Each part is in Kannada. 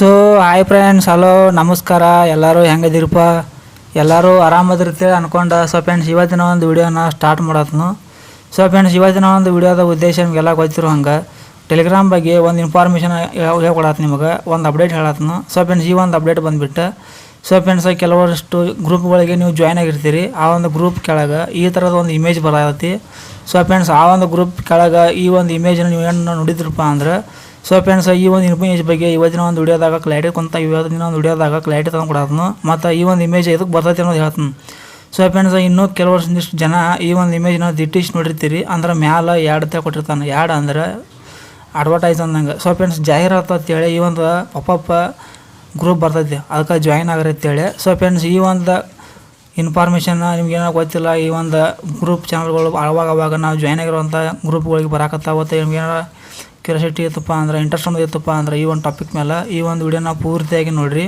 ಸೊ ಹಾಯ್ ಫ್ರೆಂಡ್ಸ್ ಹಲೋ ನಮಸ್ಕಾರ. ಎಲ್ಲರೂ ಹೆಂಗದಿರಪ್ಪ ಎಲ್ಲರೂ ಆರಾಮದಿರ್ತೇಳಿ ಅನ್ಕೊಂಡ. ಸೊ ಫ್ರೆಂಡ್ಸ್ ಇವತ್ತಿನ ಒಂದು ವಿಡಿಯೋನ ಸ್ಟಾರ್ಟ್ ಮಾಡತ್ನು. ಸೊ ಫ್ರೆಂಡ್ಸ್ ಇವತ್ತಿನ ಒಂದು ವಿಡಿಯೋದ ಉದ್ದೇಶ ನಿಮಗೆಲ್ಲ ಗೊತ್ತಿರೋ ಹಂಗೆ. ಟೆಲಿಗ್ರಾಮ್ ಬಗ್ಗೆ ಒಂದು ಇನ್ಫಾರ್ಮೇಷನ್ ಹೇಳ್ಕೊಡತ್ತೆ ನಿಮಗೆ. ಒಂದು ಅಪ್ಡೇಟ್ ಹೇಳತ್ನು. ಸೊ ಫ್ರೆಂಡ್ಸ್ ಈ ಒಂದು ಅಪ್ಡೇಟ್ ಬಂದುಬಿಟ್ಟು. ಸೊ ಫ್ರೆಂಡ್ಸ್ ಕೆಲವಷ್ಟು ಗ್ರೂಪ್ಗಳಿಗೆ ನೀವು ಜಾಯ್ನ್ ಆಗಿರ್ತೀರಿ. ಆ ಒಂದು ಗ್ರೂಪ್ ಕೆಳಗೆ ಈ ಥರದ ಒಂದು ಇಮೇಜ್ ಬರತೈತಿ. ಸೊ ಫ್ರೆಂಡ್ಸ್ ಆ ಒಂದು ಗ್ರೂಪ್ ಕೆಳಗೆ ಈ ಒಂದು ಇಮೇಜನ್ನು ನೀವು ಏನು ನೋಡಿದ್ರಪ್ಪ ಅಂದ್ರೆ ಸೊ ಫ್ರೆಂಡ್ಸ್ ಈ ಒಂದು ಇಮೇಜ್ ಬಗ್ಗೆ ಇವತ್ತಿನ ಒಂದು ವಿಡಿಯೋದಾಗ ಕ್ಲಾರಿಟಿ ಕುಂತ ಇವತ್ತಿನ ಒಂದು ವಿಡಿಯೋದಾಗ ಕ್ಲಾರಿಟಿ ತಂದು ಕೊಡತ್ನು ಮತ್ತು ಈ ಒಂದು ಇಮೇಜ್ ಇದಕ್ಕೆ ಬರ್ತೈತಿ ಅನ್ನೋದು ಹೇಳ್ತೀನಿ. ಸೊ ಫ್ರೆಂಡ್ಸ್ ಇನ್ನೂ ಕೆಲವೊಂದಿಷ್ಟು ಜನ ಈ ಒಂದು ಇಮೇಜ್ನ ದಿಟ್ಟಿಸ್ ನೋಡಿರ್ತೀರಿ, ಅಂದ್ರೆ ಮ್ಯಾಲ ಎರಡು ಕೊಟ್ಟಿರ್ತಾನೆ. ಎರಡು ಅಂದ್ರೆ ಅಡ್ವರ್ಟೈಸ್ ಅಂದಂಗೆ. ಸೊ ಫ್ರೆಂಡ್ಸ್ ಜಾಹೀರಾತು ಅಂತೇಳಿ ಈ ಒಂದು ಪಪ್ಪ ಗ್ರೂಪ್ ಬರ್ತೈತಿ, ಅದಕ್ಕೆ ಜಾಯಿನ್ ಆಗಿರಿ ಅಂತೇಳಿ. ಸೊ ಫ್ರೆಂಡ್ಸ್ ಈ ಒಂದು ಇನ್ಫಾರ್ಮೇಷನ್ನ ನಿಮ್ಗೇನೋ ಗೊತ್ತಿಲ್ಲ, ಈ ಒಂದು ಗ್ರೂಪ್ ಚಾನಲ್ಗಳು ಅವಾಗ ಅವಾಗ ನಾವು ಜಾಯ್ನ್ ಆಗಿರುವಂಥ ಗ್ರೂಪ್ಗಳಿಗೆ ಬರಾಕತ್ತಾವತ್ತೆ ನಿಮ್ಗೇನಾರ ಕ್ಯೂರಿಯಾಸಿಟಿ ಇತ್ತಪ್ಪ ಅಂದ್ರೆ ಇಂಟ್ರೆಸ್ಟ್ ಅನ್ನೋದು ಇತ್ತಪ್ಪ ಅಂದ್ರೆ ಈ ಒಂದು ಟಾಪಿಕ್ ಮೇಲೆ ಈ ಒಂದು ವಿಡಿಯೋನ ಪೂರ್ತಿಯಾಗಿ ನೋಡಿರಿ.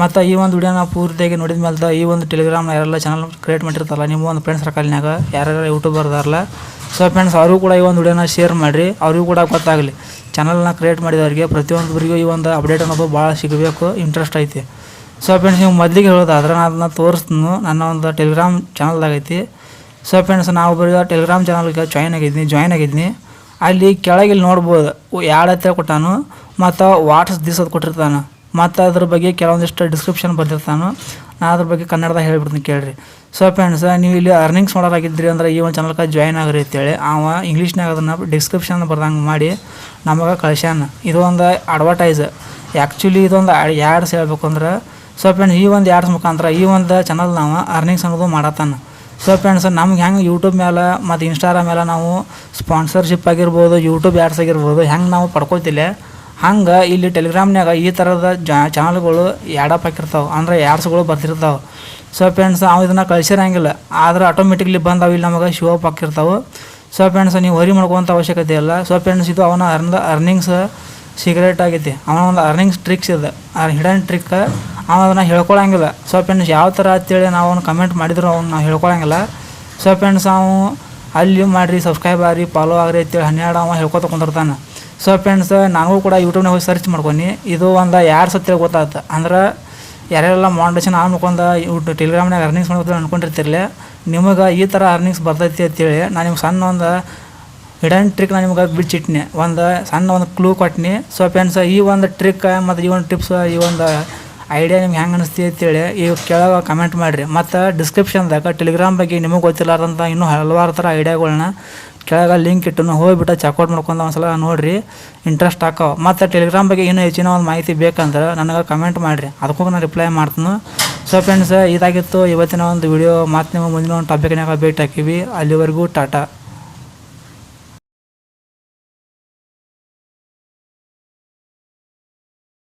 ಮತ್ತು ಈ ಒಂದು ವಿಡಿಯೋನ ಪೂರ್ತಿಯಾಗಿ ನೋಡಿದ ಮೇಲೆ ಈ ಒಂದು ಟೆಲಿಗ್ರಾಮ್ ಯಾರೆಲ್ಲ ಚಾನಲ್ ಕ್ರಿಯೇಟ್ ಮಾಡಿರ್ತಾರಲ್ಲ, ನಿಮ್ಮ ಒಂದು ಫ್ರೆಂಡ್ಸ್ ಸರ್ಕಲ್ನಾಗ ಯಾರ್ಯಾರು ಯೂಟ್ಯೂಬರ್ ಇದಾರಲ್ಲ ಸೊ ಫ್ರೆಂಡ್ಸ್ ಅವರು ಕೂಡ ಈ ಒಂದು ವಿಡಿಯೋನ ಶೇರ್ ಮಾಡಿರಿ. ಅವ್ರಿಗೂ ಕೂಡ ಗೊತ್ತಾಗಲಿ. ಚಾನಲ್ನ ಕ್ರಿಯೇಟ್ ಮಾಡಿದವರಿಗೆ ಪ್ರತಿಯೊಂದರಿಗೂ ಈ ಒಂದು ಅಪ್ಡೇಟ್ ಅನ್ನೋದು ಭಾಳ ಸಿಗಬೇಕು ಇಂಟ್ರೆಸ್ಟ್ ಐತಿ. ಸೊ ಫ್ರೆಂಡ್ಸ್ ನೀವು ಮೊದಲಿಗೆ ಹೇಳೋದಾದ್ರೆ ನಾನು ಅದನ್ನ ತೋರಿಸ್ತೀನಿ ನನ್ನ ಒಂದು ಟೆಲಿಗ್ರಾಮ್ ಚಾನಲ್ದಾಗೈತಿ ಸೊ ಫ್ರೆಂಡ್ಸ್ ನಾವು ಬರೀ ಟೆಲಿಗ್ರಾಮ್ ಚಾನಲ್ಗೆ ಜಾಯ್ನ್ ಆಗಿದ್ನಿ ಜಾಯ್ನ್ ಆಗಿದ್ನಿ. ಅಲ್ಲಿ ಕೆಳಗೆ ಇಲ್ಲಿ ನೋಡ್ಬೋದು ಎರಡು ಹತ್ತಿರ ಕೊಟ್ಟಾನು, ಮತ್ತು ವಾಟ್ಸ್ ದಿವಸದ ಕೊಟ್ಟಿರ್ತಾನೆ. ಮತ್ತು ಅದ್ರ ಬಗ್ಗೆ ಕೆಲವೊಂದಿಷ್ಟು ಡಿಸ್ಕ್ರಿಪ್ಷನ್ ಬರ್ದಿರ್ತಾನು. ನಾನು ಅದ್ರ ಬಗ್ಗೆ ಕನ್ನಡದಾಗ ಹೇಳ್ಬಿಡ್ತೀನಿ ಕೇಳಿರಿ. ಸೊ ಫ್ರೆಂಡ್ಸ್ ನೀವು ಇಲ್ಲಿ ಅರ್ನಿಂಗ್ಸ್ ಮಾಡೋರಾಗಿದ್ರಿ ಅಂದ್ರೆ ಈ ಒಂದು ಚಾನಲ್ಗೆ ಜಾಯ್ನ್ ಆಗ್ರಿ ಅಂತೇಳಿ, ಅವ ಇಂಗ್ಲೀಷ್ನಾಗ ಅದನ್ನು ಡಿಸ್ಕ್ರಿಪ್ಷನ್ ಬರ್ದಂಗೆ ಮಾಡಿ ನಮಗೆ ಕಳ್ಸ್ಯಾನ. ಇದು ಒಂದು ಅಡ್ವರ್ಟೈಸ್ ಆ್ಯಕ್ಚುಲಿ ಇದೊಂದು ಯಾಡ್ಸ್ ಹೇಳ್ಬೇಕು ಅಂದ್ರೆ ಸೊ ಫ್ರೆಂಡ್ಸ್ ಈ ಒಂದು ಯಾಡ್ಸ್ ಮುಖಾಂತರ ಈ ಒಂದು ಚಾನಲ್ ನಾವು ಅರ್ನಿಂಗ್ಸ್ ಅನ್ನೋದು ಮಾಡತ್ತಾನ. ಸೊ ಫ್ರೆಂಡ್ಸ್ ನಮ್ಗೆ ಹೆಂಗೆ ಯೂಟ್ಯೂಬ್ ಮೇಲೆ ಮತ್ತು ಇನ್ಸ್ಟಾಗ್ರಾಮ್ ಮೇಲೆ ನಾವು ಸ್ಪಾನ್ಸರ್ಶಿಪ್ ಆಗಿರ್ಬೋದು ಯೂಟ್ಯೂಬ್ ಆ್ಯಡ್ಸ್ ಆಗಿರ್ಬೋದು ಹೆಂಗೆ ನಾವು ಪಡ್ಕೊತಿಲ್ಲ ಹಂಗೆ ಇಲ್ಲಿ ಟೆಲಿಗ್ರಾಮ್ನಾಗ ಈ ಥರದ ಚಾನಲ್ಗಳು ಆ್ಯಡಪ್ ಹಾಕಿರ್ತಾವೆ ಅಂದರೆ ಆ್ಯಡ್ಸ್ಗಳು ಬರ್ತಿರ್ತಾವೆ. ಸೊ ಫ್ರೆಂಡ್ಸ್ ಅವು ಇದನ್ನು ಕಳ್ಸಿರಂಗಿಲ್ಲ. ಆದ್ರೆ ಆಟೋಮೆಟಿಕ್ಲಿ ಬಂದು ಅವು ಇಲ್ಲಿ ನಮಗೆ ಶೋ ಅಪ್ ಹಾಕಿರ್ತಾವೆ ಸೊ ಫ್ರೆಂಡ್ಸ್ ನೀವು ವರಿ ಮಾಡ್ಕೊಳ್ತ ಅವಶ್ಯಕತೆ ಇಲ್ಲ. ಸೊ ಫ್ರೆಂಡ್ಸ್ ಇದು ಅವನ ಅರ್ನ್ ಅರ್ನಿಂಗ್ಸ್ ಸಿಗರೇಟ್ ಆಗೈತಿ. ಅವನ ಒಂದು ಅರ್ನಿಂಗ್ಸ್ ಟ್ರಿಕ್ಸ್ ಇದೆ. ಆ ಹಿಡನ್ ಟ್ರಿಕ್ ಅವ ಅದನ್ನು ಹೇಳ್ಕೊಳಂಗಿಲ್ಲ. ಸೊ ಫ್ರೆಂಡ್ಸ್ ಯಾವ ಥರ ಅಂತೇಳಿ ನಾವು ಅವ್ನು ಕಮೆಂಟ್ ಮಾಡಿದ್ರು ಅವ್ನು ನಾವು ಹೇಳ್ಕೊಳಂಗಿಲ್ಲ. ಸೊ ಫ್ರೆಂಡ್ಸ್ ಅವು ಅಲ್ಲಿ ಮಾಡಿರಿ ಸಬ್ಸ್ಕ್ರೈಬ್ ಆಗ್ರಿ ಫಾಲೋ ಆಗ್ರಿ ಅಂತೇಳಿ ಹನ್ನೆರಡು ಅವ ಹೇಳ್ಕೊತ ಕುಂದಿರ್ತಾನೆ. ಸೊ ಫ್ರೆಂಡ್ಸ್ ನಾನು ಕೂಡ ಯೂಟ್ಯೂಬ್ನಾಗ ಹೋಗಿ ಸರ್ಚ್ ಮಾಡ್ಕೊನಿ ಇದು ಒಂದು ಯಾರು ಸತ್ಯ ಗೊತ್ತಾತ? ಅಂದ್ರೆ ಯಾರ್ಯಾರೆಲ್ಲ ಮಾಡೇಷನ್ ಆನ್ ಮಾಡ್ಕೊಂಡು ಯೂಟ್ಯೂಬ್ ಟೆಲಿಗ್ರಾಮ್ನಾಗ ಅರ್ನಿಂಗ್ಸ್ ಮಾಡ್ಬೋದು ಅಂದ್ಕೊಂಡಿರ್ತಿರ್ಲಿ ನಿಮಗೆ ಈ ಥರ ಅರ್ನಿಂಗ್ಸ್ ಬರ್ತೈತಿ ಅಂತೇಳಿ ನಾನು ನಿಮ್ಗೆ ಸಣ್ಣ ಒಂದು ಹಿಡನ್ ಟ್ರಿಕ್ ನಾನು ನಿಮ್ಗೆ ಬಿಚ್ಚಿಟ್ನಿ ಒಂದು ಸಣ್ಣ ಒಂದು ಕ್ಲೂ ಕೊಟ್ಟಿನಿ ಸೊ ಫ್ರೆಂಡ್ಸ್ ಈ ಒಂದು ಟ್ರಿಕ್ ಮತ್ತು ಈ ಒಂದು ಟಿಪ್ಸ್ ಈ ಒಂದು ಐಡಿಯಾ ನಿಮ್ಗೆ ಹೆಂಗೆ ಅನಿಸ್ತಿ ಅಂತೇಳಿ ಈ ಕೆಳಗೆ ಕಮೆಂಟ್ ಮಾಡಿರಿ. ಮತ್ತು ಡಿಸ್ಕ್ರಿಪ್ಷನ್ದಾಗ ಟೆಲಿಗ್ರಾಮ್ ಬಗ್ಗೆ ನಿಮಗೆ ಗೊತ್ತಿಲ್ಲಾರ್ದಂಥ ಇನ್ನೂ ಹಲವಾರು ಥರ ಐಡಿಯಾಗಳನ್ನ ಕೆಳಗೆ ಲಿಂಕ್ ಇಟ್ಟು ಹೋಗಿಬಿಟ್ಟು ಚೆಕ್ಔಟ್ ಮಾಡ್ಕೊಂಡು ಒಂದು ಸಲ ನೋಡಿರಿ. ಇಂಟ್ರೆಸ್ಟ್ ಹಾಕೋ ಮತ್ತು ಟೆಲಿಗ್ರಾಮ್ ಬಗ್ಗೆ ಇನ್ನೂ ಹೆಚ್ಚಿನ ಒಂದು ಮಾಹಿತಿ ಬೇಕಂದ್ರೆ ನನಗೆ ಕಮೆಂಟ್ ಮಾಡಿರಿ. ಅದಕ್ಕೂ ನಾನು ರಿಪ್ಲೈ ಮಾಡ್ತೀನಿ. ಸೊ ಫ್ರೆಂಡ್ಸ್ ಇದಾಗಿತ್ತು ಇವತ್ತಿನ ಒಂದು ವಿಡಿಯೋ ಮತ್ತು ನಿಮ್ಮ ಮುಂದಿನ ಒಂದು ಟಾಪಿಕ್ನಾಗ ಭೇಟಿ ಹಾಕಿವಿ ಅಲ್ಲಿವರೆಗೂ ಟಾಟಾ.